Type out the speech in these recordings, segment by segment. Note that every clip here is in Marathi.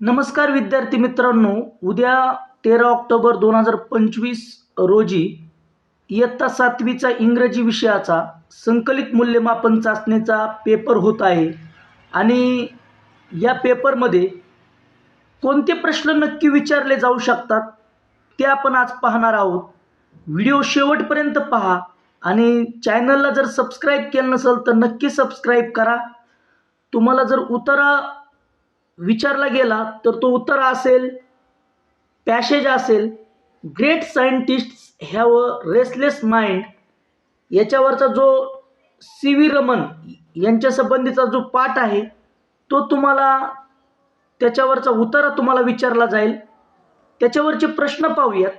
नमस्कार विद्यार्थी मित्रांनो उद्या तेरा ऑक्टोबर दोन हजार पंचवीस रोजी इयत्ता सातवीचा इंग्रजी विषयाचा संकलित मूल्यमापन चाचणीचा पेपर होत आहे. आणि या पेपरमध्ये कोणते प्रश्न नक्की विचारले जाऊ शकतात ते आपण आज पाहणार आहोत. व्हिडिओ शेवटपर्यंत पहा आणि चॅनलला जर सबस्क्राईब केलं नसेल तर नक्की सबस्क्राईब करा. तुम्हाला जर उतारा विचारला गेला तर तो उत्तर असेल पॅसेज असेल. Great scientist have a restless mind याच्यावरचा जो सी व्ही रमन यांच्या संबंधीचा जो पाठ आहे तो तुम्हाला त्याच्यावरचा उतारा तुम्हाला विचारला जाईल. त्याच्यावरचे प्रश्न पाहूयात.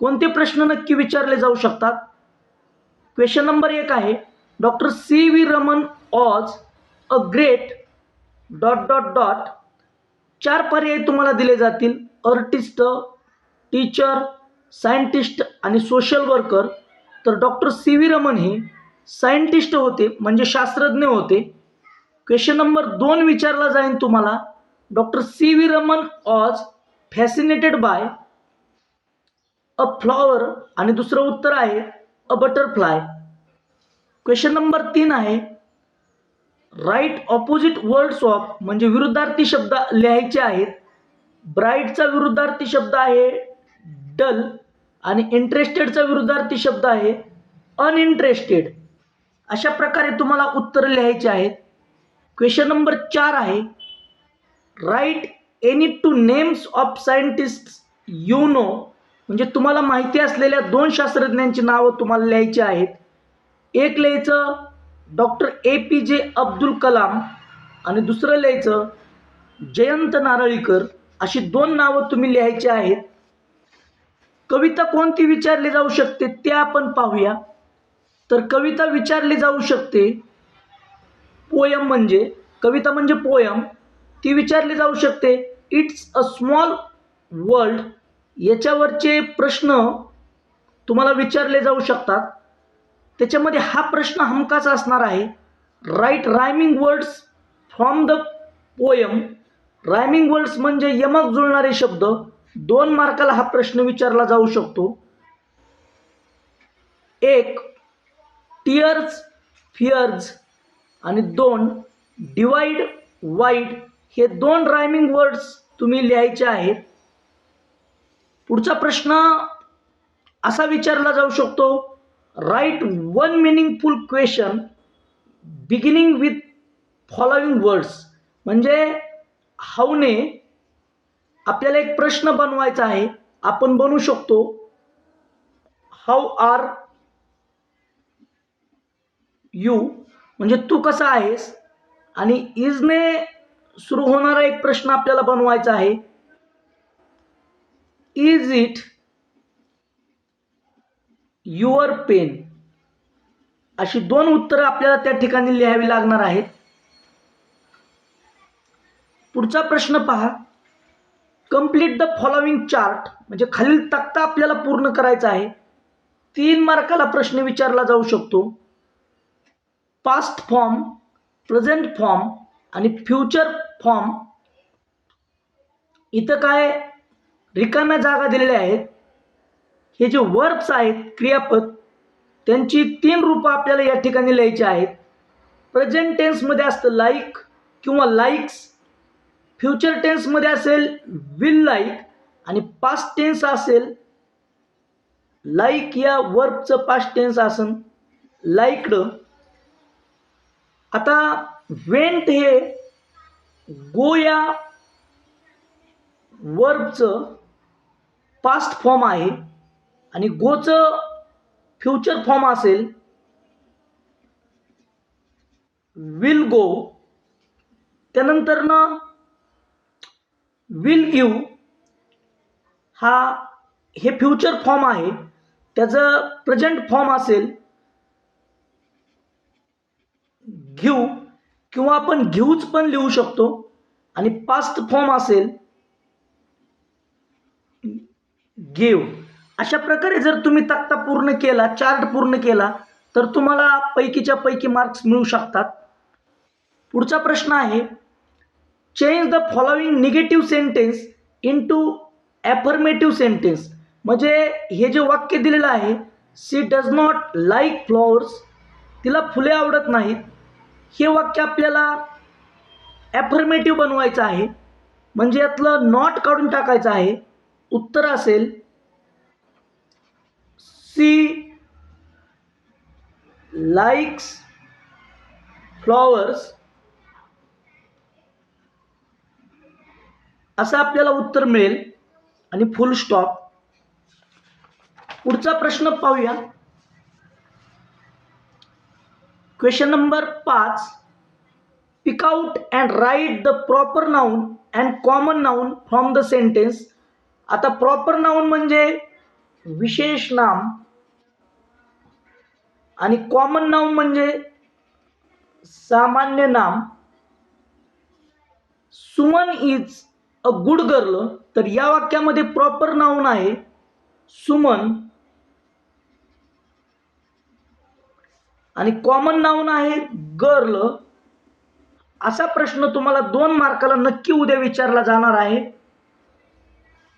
कोणते प्रश्न नक्की विचारले जाऊ शकतात? क्वेश्चन नंबर एक आहे doctor C V Raman was a great dot dot dot चार पर्याय तुम्हाला दिले जातील. आर्टिस्ट टीचर सायंटिस्ट आणि सोशल वर्कर. तर डॉक्टर सी व्ही रमन हे सायंटिस्ट होते म्हणजे शास्त्रज्ञ होते. क्वेश्चन नंबर दोन विचारला जाईल तुम्हाला. Doctor C V Raman was fascinated by a flower आणि दुसरं उत्तर आहे अ बटरफ्लाय क्वेश्चन नंबर तीन आहे राईट ऑपोजिट वर्ड्स ऑफ म्हणजे विरुद्धार्थी शब्द लिहायचे आहेत. ब्राईटचा विरुद्धार्थी शब्द आहे डल आणि इंटरेस्टेडचा विरुद्धार्थी शब्द आहे अनइंटरेस्टेड अशा प्रकारे तुम्हाला उत्तर लिहायचे आहेत. क्वेश्चन नंबर चार आहे. Write any two names of scientist you know म्हणजे तुम्हाला माहिती असलेल्या दोन शास्त्रज्ञांची नावं तुम्हाला लिहायची आहेत. एक लिहायचं डॉक्टर ए पी जे अब्दुल कलाम आणि दुसरं लिहायचं जयंत नारळीकर अशी दोन नावं तुम्ही लिहायची आहेत. कविता कोणती विचारली जाऊ शकते ते आपण पाहूया. तर कविता विचारली जाऊ शकते. पोयम म्हणजे कविता म्हणजे पोयम. ती विचारली जाऊ शकते. इट्स अ स्मॉल वर्ल्ड याच्यावरचे प्रश्न तुम्हाला विचारले जाऊ शकतात. त्याच्यामध्ये हा प्रश्न हमकाचा असणार आहे. Write rhyming words from the poem rhyming words म्हणजे यमक जुळणारे शब्द. दोन मार्काला हा प्रश्न विचारला जाऊ शकतो. एक टिअर्स फिअर्स आणि दोन डिवाइड वाईड हे दोन रायमिंग वर्ड्स तुम्ही लिहायचे आहेत. पुढचा प्रश्न असा विचारला जाऊ शकतो. Write one meaningful question beginning with following words म्हणजे हाऊने आपल्याला एक प्रश्न बनवायचा आहे. आपण बनवू शकतो. हाऊ आर यू म्हणजे तू कसा आहेस? आणि इजने सुरू होणारा एक प्रश्न आपल्याला बनवायचा आहे. Is it your pen. अशी दोन उत्तरं आपल्याला त्या ठिकाणी लिहावी लागणार आहेत. पुढचा प्रश्न पहा. कंप्लीट द फॉलोविंग चार्ट म्हणजे खालील तक्ता आपल्याला पूर्ण करायचा आहे. तीन मार्काला प्रश्न विचारला जाऊ शकतो. पास्ट फॉर्म प्रेझेंट फॉर्म आणि फ्युचर फॉर्म इथं काय रिकाम्या जागा दिलेल्या आहेत. हे जे वर्ब्स आहेत क्रियापद त्यांची तीन रूपं आपल्याला या ठिकाणी लिहायची आहेत. प्रेझेंट टेन्समध्ये असतं लाईक किंवा लाईक्स फ्युचर टेन्समध्ये असेल विल लाईक आणि पास्ट टेन्स असेल लाईक या वर्बचं पास्ट टेन्स असन लाईकड आता वेंट हे गो या वर्बचं पास्ट फॉर्म आहे. आणि गोचं फ्युचर फॉर्म असेल विल गो त्यानंतर ना विल गिव हा हे फ्युचर फॉर्म आहे. त्याचं प्रेझेंट फॉर्म असेल घेऊ किंवा आपण घेऊच पण लिहू शकतो. आणि पास्ट फॉर्म असेल घेऊ अशा प्रकारे जर तुम्ही तक्ता पूर्ण केला चार्ट पूर्ण केला तर तुम्हाला पैकीच्या पैकी मार्क्स मिळू शकतात. पुढचा प्रश्न आहे change the following negative sentence into affirmative sentence म्हणजे हे जे वाक्य दिलेलं आहे she does not like flowers तिला फुले आवडत नाहीत. हे वाक्य आपल्याला ॲफर्मेटिव्ह बनवायचं आहे. म्हणजे यातलं नॉट काढून टाकायचं आहे. उत्तर असेल सी likes फ्लॉवर्स. असं आपल्याला उत्तर मिळेल. आणि फुल स्टॉप पुढचा प्रश्न पाहूया. क्वेश्चन नंबर पाच. Pick out and write the proper noun and common noun from the sentence आता प्रॉपर नाऊन म्हणजे विशेष नाम. आणि कॉमन नाव म्हणजे सामान्य नाम Suman is a good girl तर या वाक्यामध्ये प्रॉपर नाऊन आहे सुमन. आणि कॉमन नाऊन आहे गर्ल असा प्रश्न तुम्हाला दोन मार्काला नक्की उद्या विचारला जाणार आहे.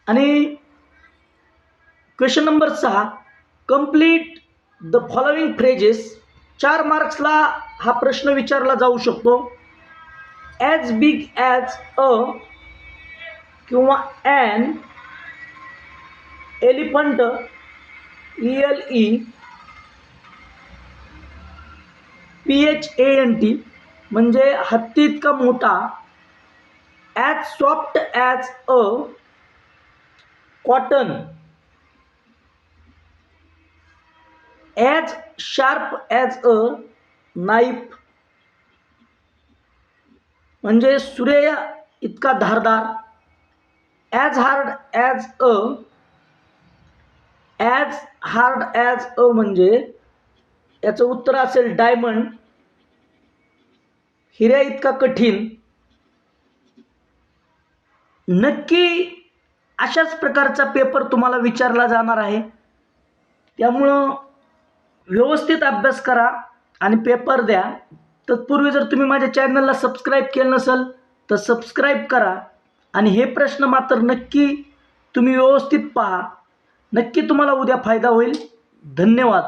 आणि क्वेश्चन नंबर सहा कंप्लीट द फॉलोइंग फ्रेजेस चार मार्क्सला हा प्रश्न विचारला जाऊ शकतो. ॲज बिग ॲज अ किंवा an elephant E L E P H A N T म्हणजे हत्ती इतका मोठा as soft as a cotton as sharp as a knife म्हणजे सूर्य इतका धारदार. As hard as a as hard as a म्हणजे याचं उत्तर असेल डायमंड हिऱ्या इतका कठीण. नक्की अशाच प्रकारचा पेपर तुम्हाला विचारला जाणार आहे. त्यामुळं व्यवस्थित अभ्यास करा आणि पेपर द्या. तत्पूर्वी जर तुम्ही माझ्या चॅनलला सबस्क्राईब केलं नसेल तर सबस्क्राईब करा. आणि हे प्रश्न मात्र नक्की तुम्ही व्यवस्थित पहा. नक्की तुम्हाला उद्या फायदा होईल. धन्यवाद.